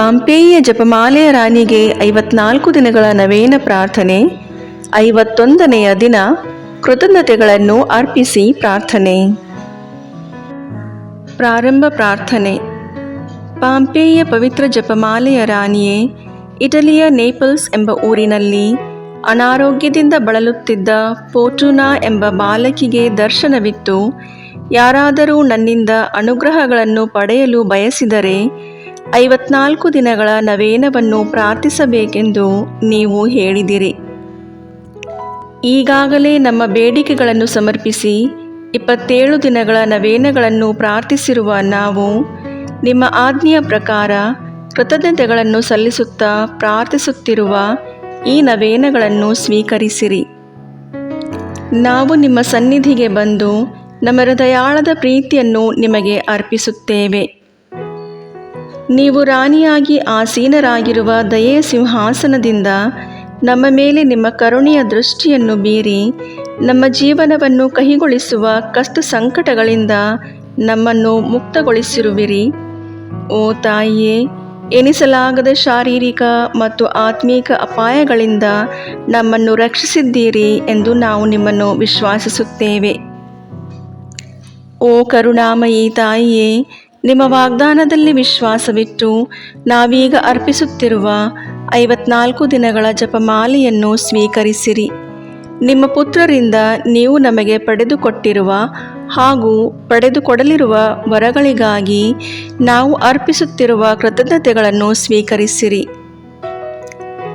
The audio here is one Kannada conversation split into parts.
ಪಾಂಪೇಯ ಜಪಮಾಲೆಯ ರಾಣಿಗೆ ಐವತ್ನಾಲ್ಕು ದಿನಗಳ ನವೇನ ಪ್ರಾರ್ಥನೆ, ಐವತ್ತೊಂದನೆಯ ದಿನ ಕೃತಜ್ಞತೆಗಳನ್ನು ಅರ್ಪಿಸಿ ಪ್ರಾರ್ಥನೆ. ಪ್ರಾರಂಭ ಪ್ರಾರ್ಥನೆ. ಪಾಂಪೇಯ ಪವಿತ್ರ ಜಪಮಾಲೆಯ ರಾಣಿಯೇ, ಇಟಲಿಯ ನೇಪಲ್ಸ್ ಎಂಬ ಊರಿನಲ್ಲಿ ಅನಾರೋಗ್ಯದಿಂದ ಬಳಲುತ್ತಿದ್ದ ಪೋಟುನಾ ಎಂಬ ಬಾಲಕಿಗೆ ದರ್ಶನವಿತ್ತು. ಯಾರಾದರೂ ನನ್ನಿಂದ ಅನುಗ್ರಹಗಳನ್ನು ಪಡೆಯಲು ಬಯಸಿದರೆ ಐವತ್ನಾಲ್ಕು ದಿನಗಳ ನವೇನವನ್ನು ಪ್ರಾರ್ಥಿಸಬೇಕೆಂದು ನೀವು ಹೇಳಿದಿರಿ. ಈಗಾಗಲೇ ನಮ್ಮ ಬೇಡಿಕೆಗಳನ್ನು ಸಮರ್ಪಿಸಿ ಇಪ್ಪತ್ತೇಳು ದಿನಗಳ ನವೇನಗಳನ್ನು ಪ್ರಾರ್ಥಿಸಿರುವ ನಾವು ನಿಮ್ಮ ಆಜ್ಞೆಯ ಪ್ರಕಾರ ಕೃತಜ್ಞತೆಗಳನ್ನು ಸಲ್ಲಿಸುತ್ತಾ ಪ್ರಾರ್ಥಿಸುತ್ತಿರುವ ಈ ನವೇನಗಳನ್ನು ಸ್ವೀಕರಿಸಿರಿ. ನಾವು ನಿಮ್ಮ ಸನ್ನಿಧಿಗೆ ಬಂದು ನಮ್ಮ ಹೃದಯಾಳದ ಪ್ರೀತಿಯನ್ನು ನಿಮಗೆ ಅರ್ಪಿಸುತ್ತೇವೆ. ನೀವು ರಾಣಿಯಾಗಿ ಆಸೀನರಾಗಿರುವ ದಯೆಯ ಸಿಂಹಾಸನದಿಂದ ನಮ್ಮ ಮೇಲೆ ನಿಮ್ಮ ಕರುಣೆಯ ದೃಷ್ಟಿಯನ್ನು ಬೀರಿ ನಮ್ಮ ಜೀವನವನ್ನು ಕಹಿಗೊಳಿಸುವ ಕಷ್ಟ ಸಂಕಟಗಳಿಂದ ನಮ್ಮನ್ನು ಮುಕ್ತಗೊಳಿಸಿರುವಿರಿ. ಓ ತಾಯಿಯೇ, ಎನಿಸಲಾಗದ ಶಾರೀರಿಕ ಮತ್ತು ಆತ್ಮೀಕ ಅಪಾಯಗಳಿಂದ ನಮ್ಮನ್ನು ರಕ್ಷಿಸಿದ್ದೀರಿ ಎಂದು ನಾವು ನಿಮ್ಮನ್ನು ವಿಶ್ವಾಸಿಸುತ್ತೇವೆ. ಓ ಕರುಣಾಮಯಿ ತಾಯಿಯೇ ನಿಮ್ಮ ವಾಗ್ದಾನದಲ್ಲಿ ವಿಶ್ವಾಸವಿಟ್ಟು ನಾವೀಗ ಅರ್ಪಿಸುತ್ತಿರುವ ಐವತ್ನಾಲ್ಕು ದಿನಗಳ ಜಪಮಾಲೆಯನ್ನು ಸ್ವೀಕರಿಸಿರಿ. ನಿಮ್ಮ ಪುತ್ರರಿಂದ ನೀವು ನಮಗೆ ಪಡೆದುಕೊಟ್ಟಿರುವ ಹಾಗೂ ಪಡೆದುಕೊಡಲಿರುವ ವರಗಳಿಗಾಗಿ ನಾವು ಅರ್ಪಿಸುತ್ತಿರುವ ಕೃತಜ್ಞತೆಗಳನ್ನು ಸ್ವೀಕರಿಸಿರಿ.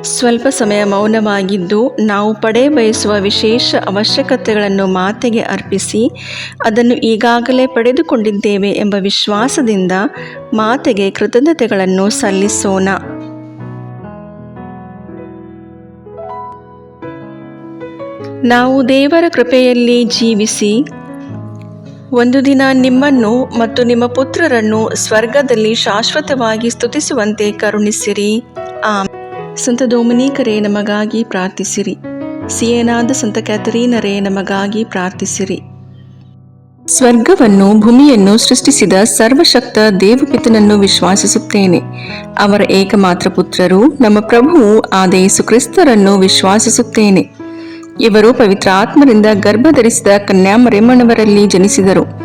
ಸ್ವಲ್ಪ ಸಮಯ ಮೌನವಾಗಿದ್ದು ನಾವು ಪಡೆ ಬಯಸುವ ವಿಶೇಷ ಅವಶ್ಯಕತೆಗಳನ್ನು ಮಾತೆಗೆ ಅರ್ಪಿಸಿ ಅದನ್ನು ಈಗಾಗಲೇ ಪಡೆದುಕೊಂಡಿದ್ದೇವೆ ಎಂಬ ವಿಶ್ವಾಸದಿಂದ ಮಾತೆಗೆ ಕೃತಜ್ಞತೆಗಳನ್ನು ಸಲ್ಲಿಸೋಣ. ನಾವು ದೇವರ ಕೃಪೆಯಲ್ಲಿ ಜೀವಿಸಿ ಒಂದು ದಿನ ನಿಮ್ಮನ್ನು ಮತ್ತು ನಿಮ್ಮ ಪುತ್ರರನ್ನು ಸ್ವರ್ಗದಲ್ಲಿ ಶಾಶ್ವತವಾಗಿ ಸ್ತುತಿಸುವಂತೆ ಕರುಣಿಸಿರಿ. ಆ ಸಂತ ಡೊಮಿನಿಕರೇ ನಮಗಾಗಿ ಪ್ರಾರ್ಥಿಸಿರಿ. ಸಿಯೇನಾದ ಸಂತ ಕ್ಯಾಥರೀನರೇ ನಮಗಾಗಿ ಪ್ರಾರ್ಥಿಸಿರಿ. ಸ್ವರ್ಗವನ್ನು, ಭೂಮಿಯನ್ನು ಸೃಷ್ಟಿಸಿದ ಸರ್ವಶಕ್ತ ದೇವಪಿತನನ್ನು ವಿಶ್ವಾಸಿಸುತ್ತೇನೆ. ಅವರ ಏಕಮಾತ್ರ ಪುತ್ರರು ನಮ್ಮ ಪ್ರಭುವು ಆದ ಯೇಸುಕ್ರಿಸ್ತರನ್ನು ವಿಶ್ವಾಸಿಸುತ್ತೇನೆ. ಇವರು ಪವಿತ್ರ ಆತ್ಮರಿಂದ ಗರ್ಭಧರಿಸಿದ ಕನ್ಯಾಮರೆಮ್ಮನವರಲ್ಲಿ ಜನಿಸಿದರು.